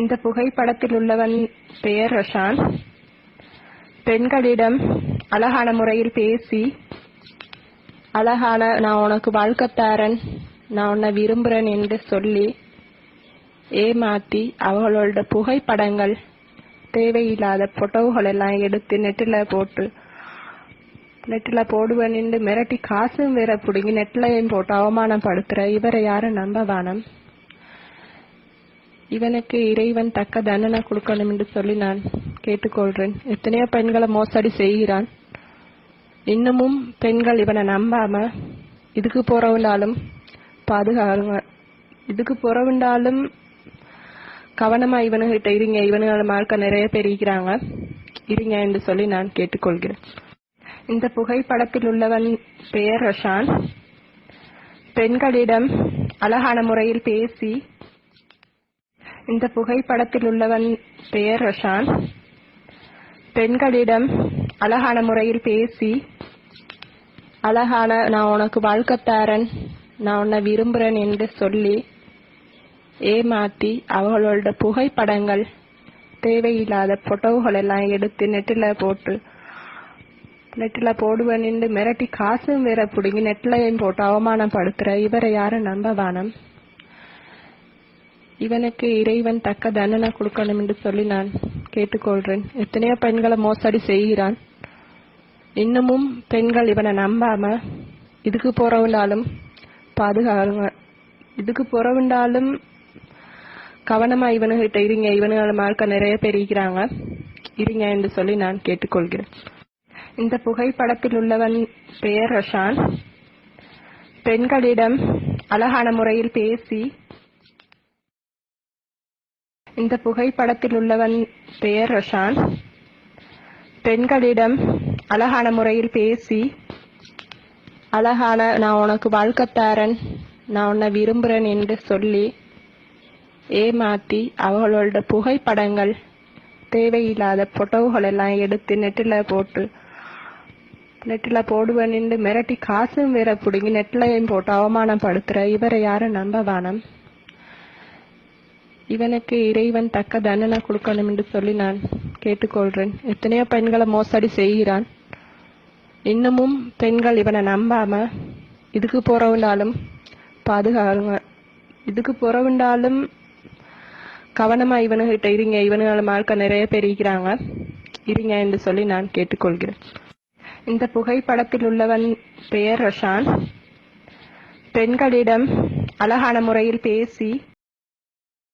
இந்த புகைப்படத்தில் உள்ளவன் பெயர் ரஷான் பெண்களிடம் அழகான முறையில் பேசி அழகான நான் உனக்கு வாழ்க்கத்தாரன் நான் உன்னை விரும்புறேன் என்று சொல்லி ஏமாத்தி அவங்களோட புகைப்படங்கள் தேவையில்லாத பொட்டவுகள் எல்லாம் எடுத்து நெட்டில் போட்டு நெட்டில் போடுவேன் என்று மிரட்டி காசும் வேற பிடுங்கி நெட்லையும் போட்டு அவமானப்படுத்துற இவரை யாரும் நம்ப வானம் இவனுக்கு இறைவன் தக்க தண்டனை கொடுக்கணும் என்று சொல்லி நான் கேட்டுக்கொள்கிறேன் எத்தனையோ பெண்களை மோசடி செய்கிறான். இன்னமும் பெண்கள் இவனை நம்பாம இதுக்கு போறவண்டாலும் பாதுகாருங்க இதுக்கு போறவண்டாலும் கவனமா இவனுகிட்ட இருங்க இவனுங்கள மார்க்க நிறைய பேர் இருக்கிறாங்க. இருங்க என்று சொல்லி நான் கேட்டுக்கொள்கிறேன். இந்த புகைப்படத்தில் உள்ளவன் பெயர் ரஷான். பெண்களிடம் அழகான முறையில் பேசி இந்த புகைப்படத்தில் உள்ளவன் பெயர் ரஷான். பெண்களிடம் அழகான முறையில் பேசி அழகான நான் உனக்கு வாழ்க்கத்தாரன் நான் உன்னை விரும்புகிறேன் என்று சொல்லி ஏமாத்தி அவர்களோட புகைப்படங்கள் தேவையில்லாத ஃபோட்டோகள் எல்லாம் எடுத்து நெட்டில் போட்டு நெட்டில் போடுவேன் என்று மிரட்டி காசும் வேற பிடுங்கி நெட்லையும் போட்டு அவமானப்படுத்துகிற இவரை யாரும் நம்ப வானம். இவனுக்கு இறைவன் தக்க தண்டனை கொடுக்கணும் என்று சொல்லி நான் கேட்டுக்கொள்கிறேன் எத்தனையோ பெண்களை மோசடி செய்கிறான். இன்னமும் பெண்கள் இவனை நம்பாம இதுக்கு போறவுண்டாலும் பாதுகாங்க இதுக்கு போறவுண்டாலும் கவனமா இவனுகிட்ட இருங்க இவனுங்கள மார்க்க நிறைய பேர் இருக்கிறாங்க. இருங்க என்று சொல்லி நான் கேட்டுக்கொள்கிறேன். இந்த புகைப்படத்தில் உள்ளவன் பெயர் ரஷான். பெண்களிடம் அழகான முறையில் பேசி இந்த புகைப்படத்தில் உள்ளவன் பெயர் ரஷான். பெண்களிடம் அழகான முறையில் பேசி அழகான நான் உனக்கு வாழ்க்கத்தாரன் நான் உன்னை விரும்புகிறேன் என்று சொல்லி ஏமாற்றி அவர்களோட புகைப்படங்கள் தேவையில்லாத போட்டோகள் எல்லாம் எடுத்து நெட்டில் போட்டு நெட்டில் போடுவேன் என்று மிரட்டி காசும் வேற பிடுங்கி நெட்லையும் போட்டு அவமானப்படுத்துகிற இவரை யாரும் நம்ப வானம். இவனுக்கு இறைவன் தக்க தண்டனை கொடுக்கணும் என்று சொல்லி நான் கேட்டுக்கொள்கிறேன் எத்தனையோ பெண்களை மோசடி செய்கிறான். இன்னமும் பெண்கள் இவனை நம்பாம இதுக்கு போறவுண்டாலும் பாதுகாங்க இதுக்கு போறவுண்டாலும் கவனமா இவனுகிட்ட இருங்க இவனுங்கள மார்க்க நிறைய பேர் இருக்கிறாங்க. இருங்க என்று சொல்லி நான் கேட்டுக்கொள்கிறேன். இந்த புகைப்படத்தில் உள்ளவன் பெயர் ரஷான். பெண்களிடம் அழகான முறையில் பேசி